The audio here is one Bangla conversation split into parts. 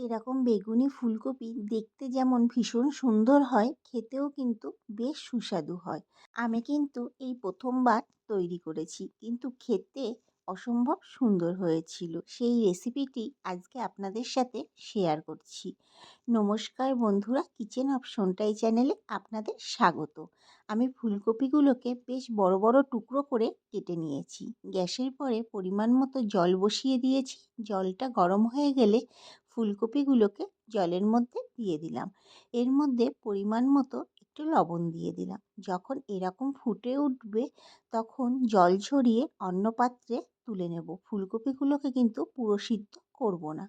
এরকম বেগুনি ফুলকপি দেখতে যেমন ভীষণ সুন্দর হয়, খেতেও কিন্তু বেশ সুস্বাদু হয়। আমি কিন্তু এই প্রথমবার তৈরি করেছি, কিন্তু খেতে অসম্ভব সুন্দর হয়েছিল। সেই রেসিপিটি আজকে আপনাদের সাথে শেয়ার করছি। নমস্কার বন্ধুরা, কিচেন অফ সোনটাই চ্যানেলে আপনাদের স্বাগত। আমি ফুলকপিগুলোকে বেশ বড় বড় টুকরো করে কেটে নিয়েছি। গ্যাসের পরে পরিমাণ মতো জল বসিয়ে দিয়েছি। জলটা গরম হয়ে গেলে ফুলকপিগুলোকে জলের মধ্যে দিয়ে দিলাম। এর মধ্যে পরিমাণ মতো একটু লবণ দিয়ে দিলাম। যখন এরকম ফুটে উঠবে তখন জল ঝরিয়ে অন্য পাত্রে তুলে নেব। ফুলকপিগুলোকে কিন্তু পুরো সিদ্ধ করব না।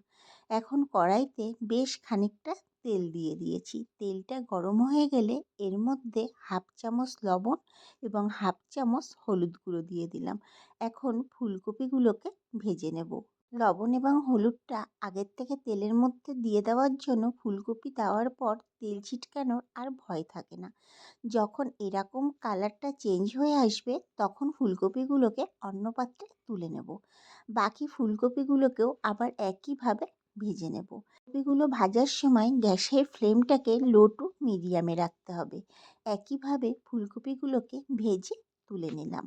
এখন কড়াইতে বেশ খানিকটা তেল দিয়ে দিয়েছি। তেলটা গরম হয়ে গেলে এর মধ্যে হাফ চামচ লবণ এবং হাফ চামচ হলুদ গুঁড়ো দিয়ে দিলাম। এখন ফুলকপিগুলোকে ভেজে নেব। লবণ এবং হলুদটা আগের থেকে তেলের মধ্যে দিয়ে দেওয়ার জন্য ফুলকপি দেওয়ার পর তেল ছিটকানোর আর ভয় থাকে না। যখন এরকম কালারটা চেঞ্জ হয়ে আসবে, তখন ফুলকপিগুলোকে অন্য পাত্রে তুলে নেব। বাকি ফুলকপিগুলোকেও আবার একইভাবে ভেজে নেব। কপিগুলো ভাজার সময় গ্যাসের ফ্লেমটাকে লো টু মিডিয়ামে রাখতে হবে। একইভাবে ফুলকপিগুলোকে ভেজে তুলে নিলাম।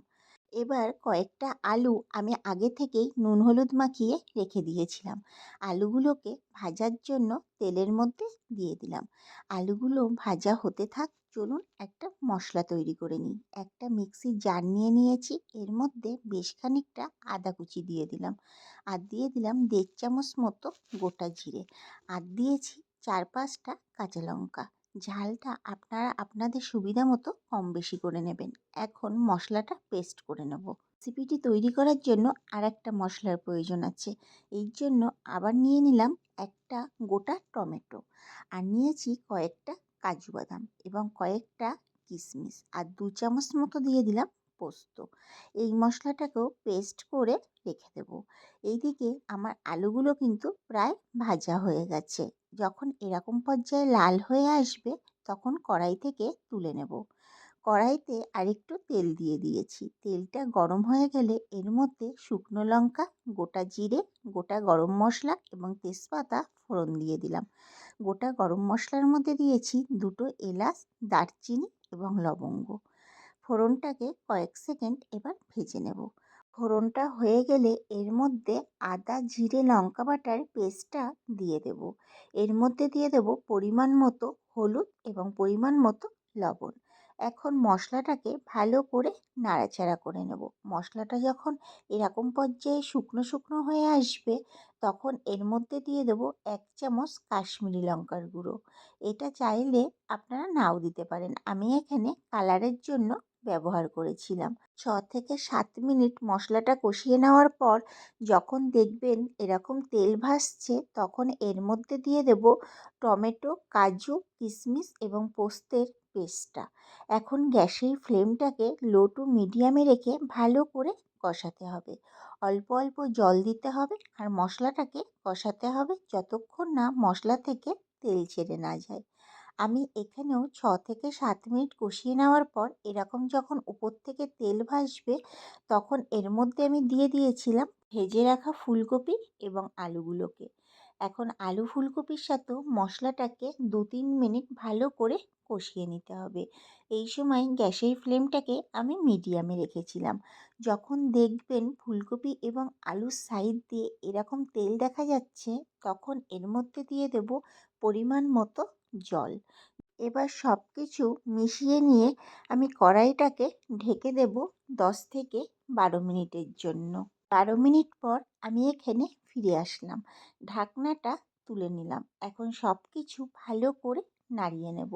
এবার কয়েকটা আলু আমি আগে থেকেই নুন হলুদ মাখিয়ে রেখে দিয়েছিলাম। আলুগুলোকে ভাজার জন্য তেলের মধ্যে দিয়ে দিলাম। আলুগুলো ভাজা হতে থাক, চলুন একটা মশলা তৈরি করে নিই। একটা মিক্সির জার নিয়ে নিয়েছি, এর মধ্যে বেশ খানিকটা আদা কুচি দিয়ে দিলাম। আর দিয়ে দিলাম দেড় চামচ মতো গোটা জিরে। আর দিয়েছি চার পাঁচটা কাঁচা লঙ্কা। ঝালটা আপনারা আপনাদের সুবিধা মতো কম বেশি করে নেবেন। এখন মশলাটা পেস্ট করে নেব। রেসিপিটি তৈরি করার জন্য আর একটা মশলার প্রয়োজন আছে। এই জন্য আবার নিয়ে নিলাম একটা গোটা টমেটো আর নিয়েছি কয়েকটা কাজু বাদাম এবং কয়েকটা কিশমিশ আর দু চামচ মতো দিয়ে দিলাম পোস্ত। এই মশলাটাকেও পেস্ট করে রেখে দেব। এইদিকে আমার আলুগুলো কিন্তু প্রায় ভাজা হয়ে গেছে। যখন এরকম পর্যায়ে লাল হয়ে আসবে, তখন কড়াই থেকে তুলে নেব। কড়াইতে আরেকটু তেল দিয়ে দিয়েছি। তেলটা গরম হয়ে গেলে এর মধ্যে শুকনো লঙ্কা, গোটা জিরে, গোটা গরম মশলা এবং তেজপাতা ফোড়ন দিয়ে দিলাম। গোটা গরম মশলার মধ্যে দিয়েছি দুটো এলাচ, দারচিনি এবং লবঙ্গ। ফোড়নটাকে কয়েক সেকেন্ড এবার ভেজে নেব। ফোড়নটা হয়ে গেলে এর মধ্যে আদা, জিরে, লঙ্কা বাটার পেস্টটা দিয়ে দেব। এর মধ্যে দিয়ে দেব পরিমাণ মতো হলুদ এবং পরিমাণ মতো লবণ। এখন মশলাটাকে ভালো করে নাড়াচাড়া করে নেব। মশলাটা যখন এরকম পর্যায়ে শুকনো শুকনো হয়ে আসবে, তখন এর মধ্যে দিয়ে দেব এক চামচ কাশ্মীরি লঙ্কার গুঁড়ো। এটা চাইলে আপনারা নাও দিতে পারেন। আমি এখানে কালারের জন্য ব্যবহার করেছিলাম। ছ থেকে সাত মিনিট মশলাটা কষিয়ে নেওয়ার পর যখন দেখবেন এরকম তেল ভাসছে, তখন এর মধ্যে দিয়ে দেব টমেটো, কাজু কিশমিশ এবং পোস্তের পেস্টটা। এখন গ্যাসের ফ্লেমটাকে লো টু মিডিয়ামে রেখে ভালো করে কষাতে হবে। অল্প অল্প জল দিতে হবে আর মশলাটাকে কষাতে হবে যতক্ষণ না মশলা থেকে তেল ছেড়ে না যায়। আমি এখানেও ছ থেকে সাত মিনিট কষিয়ে নেওয়ার পর এরকম যখন উপর থেকে তেল ভাসবে, তখন এর মধ্যে আমি দিয়ে দিয়েছিলাম ভেজে রাখা ফুলকপি এবং আলুগুলোকে। এখন আলু ফুলকপির সাথেও মশলাটাকে দু তিন মিনিট ভালো করে কষিয়ে নিতে হবে। এই সময় গ্যাসের ফ্লেমটাকে আমি মিডিয়ামে রেখেছিলাম। যখন দেখবেন ফুলকপি এবং আলুর সাইড দিয়ে এরকম তেল দেখা যাচ্ছে, তখন এর মধ্যে দিয়ে দেব পরিমাণ মতো জল। এবার সব কিছু মিশিয়ে নিয়ে আমি কড়াইটাকে ঢেকে দেব দশ থেকে বারো মিনিটের জন্য। বারো মিনিট পর আমি এখানে ফিরে আসলাম। ঢাকনাটা তুলে নিলাম। এখন সব কিছু ভালো করে নাড়িয়ে নেব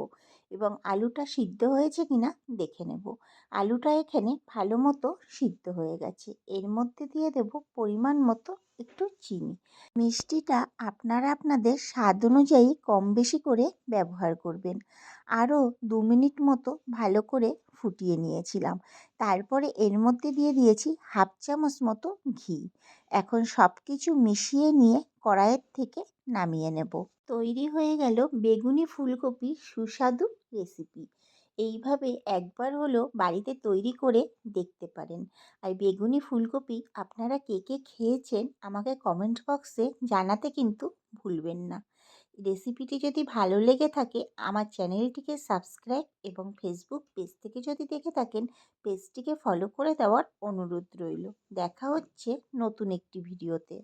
এবং আলুটা সিদ্ধ হয়েছে কিনা দেখে নেব। আলুটা এখানে ভালো মতো সিদ্ধ হয়ে গেছে। এর মধ্যে দিয়ে দেব পরিমাণ মতো একটু চিনি। মিষ্টিটা আপনারা আপনাদের স্বাদ অনুযায়ী কম বেশি করে ব্যবহার করবেন। আরও দু মিনিট মতো ভালো করে ফুটিয়ে নিয়েছিলাম। তারপরে এর মধ্যে দিয়ে দিয়েছি হাফ চামচ মতো ঘি। এখন সব কিছু মিশিয়ে নিয়ে কড়াইয়ের থেকে নামিয়ে নেব। তৈরি হয়ে গেল বেগুনি ফুলকপি সুস্বাদু রেসিপি এইভাবে একবার হলেও বাড়িতে তৈরি করে দেখতে পারেন। আর বেগুনি ফুলকপি আপনারা কে কে খেয়েছেন আমাকে কমেন্ট বক্সে জানাতে কিন্তু ভুলবেন না। রেসিপিটি যদি ভালো লেগে থাকে আমার চ্যানেলটিকে সাবস্ক্রাইব এবং ফেসবুক পেজ থেকে যদি দেখে থাকেন পেজটিকে ফলো করে দেওয়ার অনুরোধ রইল। দেখা হচ্ছে নতুন একটি ভিডিওতে